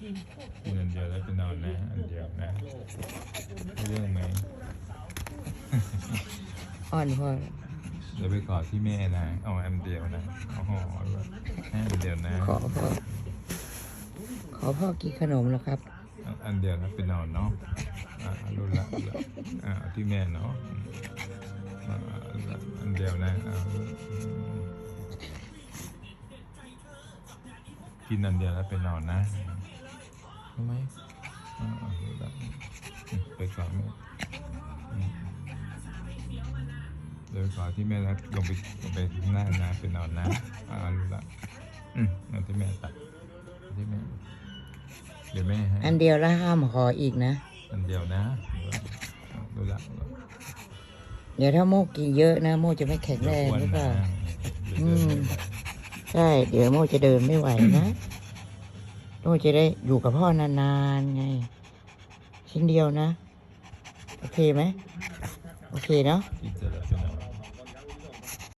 กินอันเดียวแล้วไปนอนนะ อันเดียวนะรู้เรื่องไหมอ่อนพ่อเดี๋ยวไปกอดที่แม่นะเอาอันเดียวนะโอ้โหให้อันเดียวนะ ขอพ่อขอพ่อกินขนมแล้วครับเอาอันเดียวแล้วไปนอนเนาะอ่ารู้ละรู้ละอ่าเอาที่แม่เนาะอืมอ่าอันเดียวนะอ่ากินอันเดียวแล้วไปนอนนะ รู้ไหมอ่าอ่ารู้ละอืมไปกอดแม่อืมเดี๋ยวไปกอดที่แม่แล้วลงไปลงไปข้างหน้านะไปนอนนะอ่ารู้ละอืมเอาที่แม่ตัดเอาที่แม่เดี๋ยวแม่ให้อันเดียวแล้วห้ามขออีกนะ อันเดียวนะดูละดูละเดี๋ยวถ้าโมกินเยอะนะ โมจะไม่แข็งแรงหรือเปล่าอืมใช่ เดี๋ยวโมจะเดินไม่ไหวนะ ลูกจะได้อยู่กับพ่อนานๆไง ชิ้นเดียวนะ โอเคไหม โอเคเนาะ